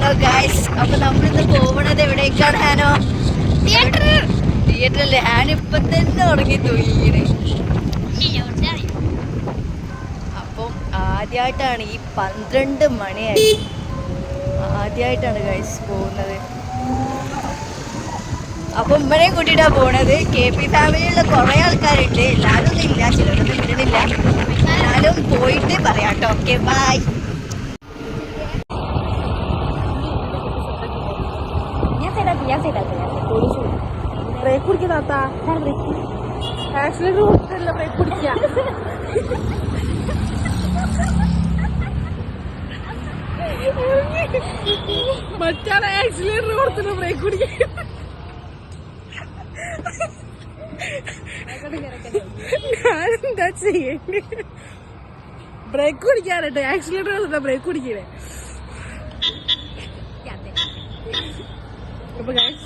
Hello guys അപ്പൊ നമ്മളിന്ന് പോകണത് എവിടേക്കാണ് ഹാനോ? തിയേറ്റർ തിയേറ്ററല്ലേ ഹാൻ ഇപ്പൊ തന്നെ തുടങ്ങി തൂങ്ങിയത് അപ്പം ആദ്യമായിട്ടാണ് ഈ പന്ത്രണ്ട് മണിയായി. ആദ്യമായിട്ടാണ് ഗൈസ് പോകുന്നത്. അപ്പൊ ഉമ്മനെ കൂട്ടിയിട്ടാ പോണത്. കെ പി ഫാമിലിയിലുള്ള കുറെ ആൾക്കാരുണ്ട്. എല്ലാവരും ഇല്ല ചിലരൊന്നും വിടുന്നില്ല എന്നാലും പോയിട്ട് പറയാട്ടോ ഓക്കെ ബൈ ബ്രേക്ക് പിടിക്കാത്ത ആക്സിലേറ്റർ കൊടുത്തില്ല ബ്രേക്ക് പിടിക്കുക മറ്റാളെ ആക്സിലേറ്റർ കൊടുത്തില്ല ബ്രേക്ക് പിടിക്കുക ഞാനെന്താ ചെയ്യണ്ടേ ബ്രേക്ക് പിടിക്കാനട്ടെ ആക്സിലേറ്റർ കൊടുത്തില്ല ബ്രേക്ക് പിടിക്കണേ അപ്പൊ guys,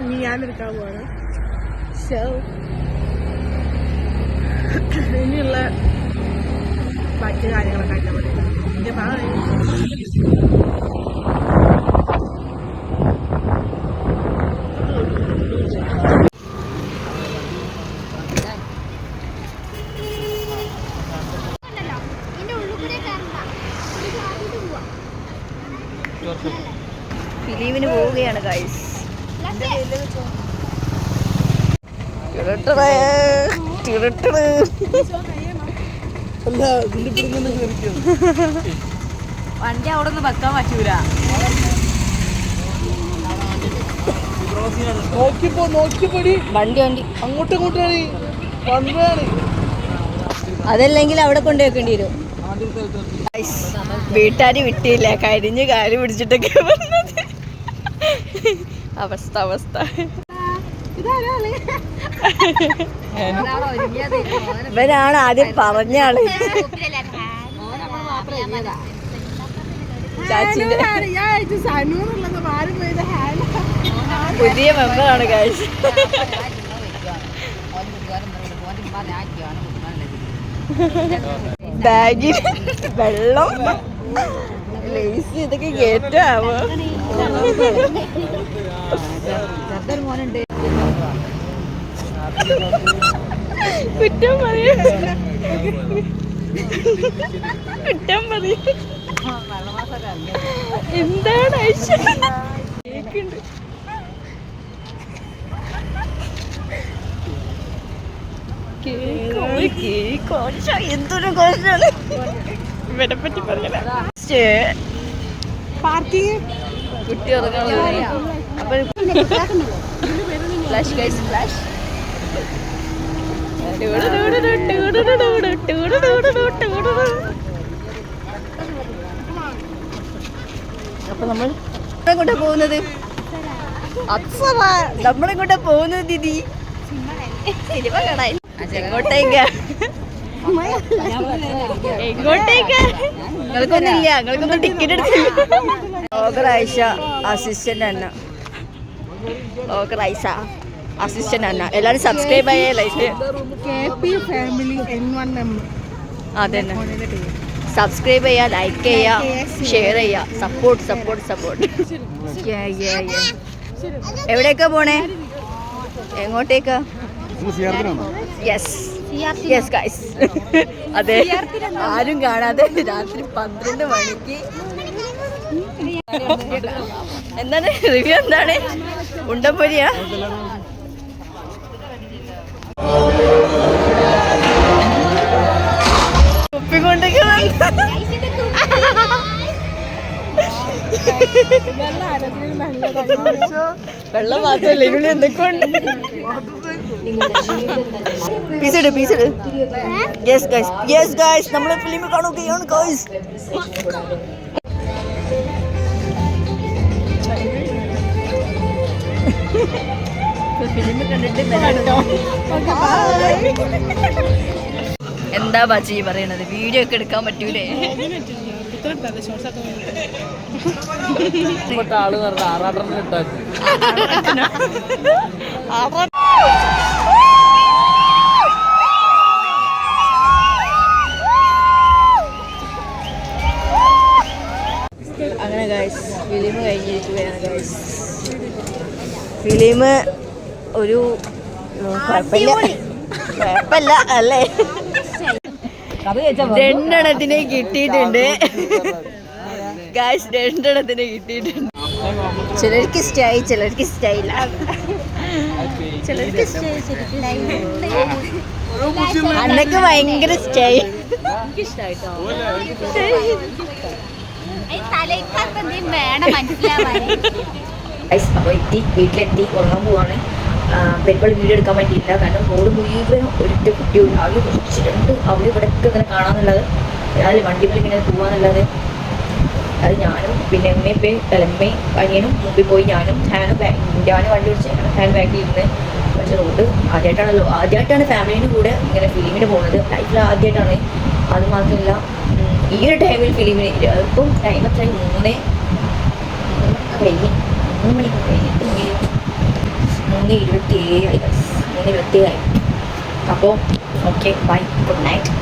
ഇനി ഞാൻ എടുക്കാൻ പോവാണ്. ഷോ ഇനിയുള്ള ബാക്കി കാര്യങ്ങളൊക്കെ ആയിട്ട് Okay, bye. ഫിലിമിന് പോവുകയാണ് ഗൈസ് വണ്ടി അവിടെ ഒന്നും വെക്കാൻ പറ്റൂല. നോക്കിപ്പോ നോക്കിപ്പൊടി. വണ്ടി വണ്ടി. അങ്ങോട്ടും ഇങ്ങോട്ടും അതല്ലെങ്കിൽ അവിടെ കൊണ്ടുവെക്കേണ്ടി വരും. വീട്ടുകാര് വിട്ടില്ല. കരിഞ്ഞ് കാൽ പിടിച്ചിട്ടൊക്കെ വന്നത് അവസ്ഥ അവസ്ഥ. ഇവനാണ് ആദ്യം പറഞ്ഞ ആൾ ചാച്ചിന്റെ പുതിയ മെമ്പറാണ് കാഴ്ച ബാഗിൽ വെള്ളം. ലേസ് ഇതൊക്കെ കേറ്റാവോ? കുറ്റം പറയ. കുറ്റം പറയ. എന്താണ് ഐശ്വര്യ കേക്കുണ്ട് എന്തൊരു കോശാണ് ഇവരെ പറ്റി പറഞ്ഞ പാർക്കിങ് കുട്ടി ഉറങ്ങാൻ അപ്പൊ ഫ്ലാഷ് ഗൈസ് ഫ്ലാഷ്. നമ്മൾ പോകുന്നത്? അപ്സറ നമ്മളെങ്ങോട്ടാ പോകുന്നത് ദിദി? സിനിമ നിങ്ങൾക്കൊന്നും ടിക്കറ്റ് എടുത്തില്ല. ലോകർ ആയിഷ അസിസ്റ്റന്റ് അന്ന. ലോകർ ആയിഷ അസിസ്റ്റന്റ് അന്ന എല്ലാവരും സബ്സ്ക്രൈബ് ആയേ ലൈക്ക് അതന്നെ സബ്സ്ക്രൈബ് ചെയ്യുക ലൈക്ക് ചെയ്യുക ഷെയർ ചെയ്യുക സപ്പോർട്ട് സപ്പോർട്ട് സപ്പോർട്ട് എവിടേക്കാ പോണേ? എങ്ങോട്ടേക്കാ? യെസ് യെസ് ഗൈസ് അതെ. ആരും കാണാതെ രാത്രി പന്ത്രണ്ട് മണിക്ക്. എന്താണ്? റിവ്യൂ എന്താണ്? ഉണ്ടപ്പൊരിയാ കുപ്പിക്കൊണ്ടൊക്കെ വെള്ളം മാത്രല്ല ഇവിടെ എന്തൊക്കെ പീസിട് പീസിട് യെസ് ഗൈസ് യെസ് ഗൈസ് നമ്മളെ ഫിലിം കാണുകയാണ് ഗൈസ് എന്താ ബാജി പറയണത്? വീഡിയോ ഒക്കെ എടുക്കാൻ പറ്റൂലേ? ആൾ അങ്ങനെ ഗൈസ് ഫിലിം കഴിഞ്ഞിരിക്കുകയാണ് ഗൈസ് ഫിലിം ഒരു കുഴപ്പമില്ല. കുഴപ്പമില്ല അല്ലേ? രണ്ടെണ്ണത്തിന് കിട്ടിയിട്ടുണ്ട്. കാശ് രണ്ടെണ്ണത്തിന് കിട്ടിയിട്ടുണ്ട്. ചിലർക്ക് ഇഷ്ടമായി ചിലർക്ക് ഇഷ്ടമായില്ല ചിലർക്ക് അന്നക്ക് ഭയങ്കര ഇഷ്ടമായി വേണം മനസ്സിലാവാൻ. ഗൈസ് അപ്പോൾ എത്തി വീട്ടിലെത്തി ഉറങ്ങാൻ പോവാണ്. പെരുമ്പോൾ വീഡിയോ എടുക്കാൻ പറ്റിയില്ല കാരണം റോഡ് മുഴുവൻ ഒരിട്ട് കുട്ടിയുണ്ട് അവർ കുറച്ച് രണ്ട് അവിടെ ഇവിടെ ഒക്കെ ഇങ്ങനെ കാണാന്നുള്ളത്. അതിൽ വണ്ടിയിൽ ഇങ്ങനെ പോവാന്നുള്ളത്. അത് ഞാനും പിന്നെ എമ്മയും എമ്മയും അനിയനും മുമ്പിൽ പോയി ഞാനും ഹാനും ബാക്ക് ഞാനും വണ്ടി പിടിച്ച് ഹാൻ ബാക്കിൽ ഇരുന്ന് പക്ഷെ റോഡ് ആദ്യമായിട്ടാണല്ലോ ആദ്യമായിട്ടാണ് ഫാമിലിന്റെ കൂടെ ഇങ്ങനെ ഫിലിമിന് പോകുന്നത്. ലൈഫിൽ ആദ്യമായിട്ടാണ്. അത് മാത്രമല്ല ഈ ഒരു ടൈമിൽ ഫിലിമിന് ഇപ്പം ടൈം അത്രയും മൂന്നേ കഴിഞ്ഞ്. മൂന്ന് മണിക്ക് കഴിഞ്ഞിട്ടുണ്ടെങ്കിൽ മൂന്ന് ഇരുപത്തി ഏഴായി മൂന്ന് ഇരുപത്തി ഏഴായി അപ്പോൾ ഓക്കെ ബൈ ഗുഡ് നൈറ്റ്